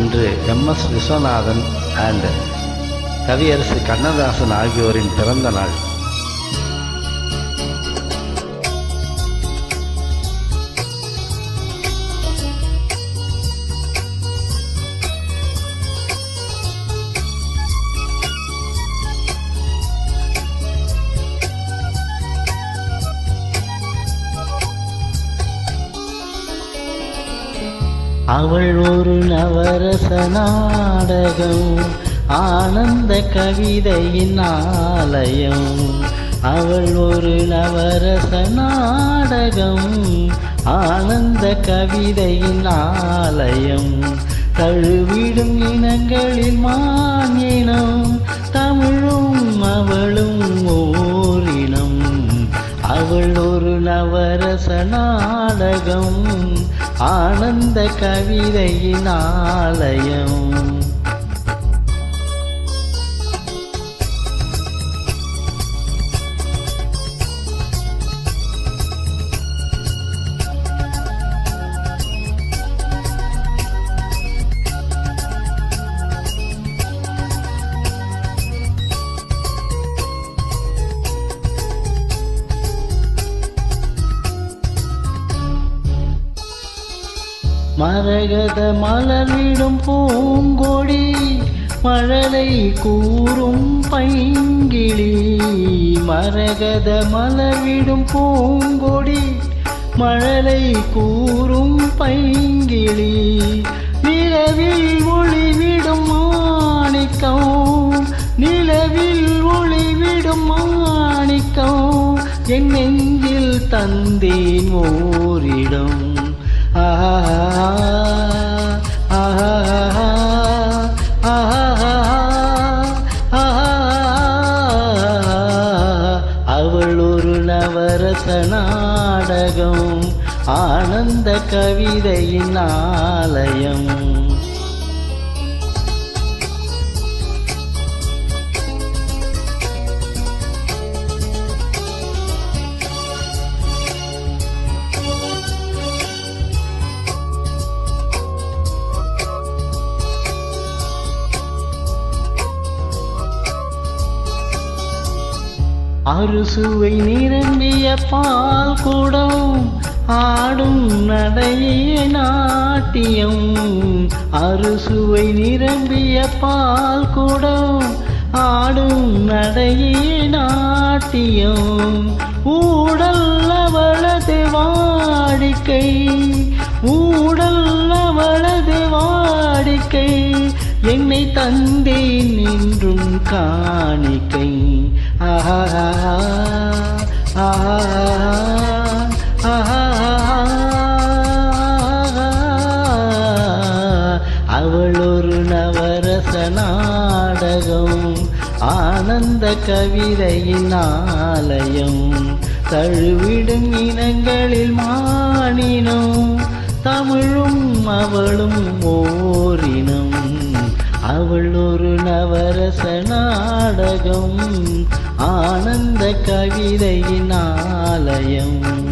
இன்று M S Viswanathan and Kaviyarasu Kannadasan ஆகியோரின் பிறந்த நாள். அவள் ஒரு நவரச நாடகம் ஆனந்த கவிதையின் ஆலயம். அவள் ஒரு நவரச நாடகம் ஆனந்த கவிதையின் ஆலயம். தழுவிடும் இனங்களில் மா நவரச நாடகம் ஆனந்த கவிதையின் ஆலயம். மரகத மலர்விடும் பூங்கொடி மழலை கூறும் பைங்கிளி மரகத மலர்விடும் பூங்கொடி மழலை கூறும் பைங்கிளி நிலவில் ஒளிவிடும் மாணிக்கம் நிலவில் ஒளிவிடும் மாணிக்கம் என் நெஞ்சில் தந்தேன் ஓரிடம். அவள் ஒரு நவரச நாடகம் ஆனந்த கவிதையின் ஆலயம். அறுசுவை நிரம்பிய பால் குடம் ஆடும் நடையே நாட்டியம். அறுசுவை நிரம்பிய பால் குடம் ஆடும் நடையே நாட்டியம். ஊடல் அவளது வாடிக்கை ஊடல் அவளது வாடிக்கை. என்னை தந்தேன் என்றும் காணிக்கை அவள் ஒரு நவரச நாடகம் ஆனந்த கவிதையின் ஆலயம். தழுவிடும் இனங்களில் மானினம் தமிழும் அவளும் ஓரினம். அவள் ஒரு நவரச நாடகம் ஆனந்த கவிதையின் ஆலயம்.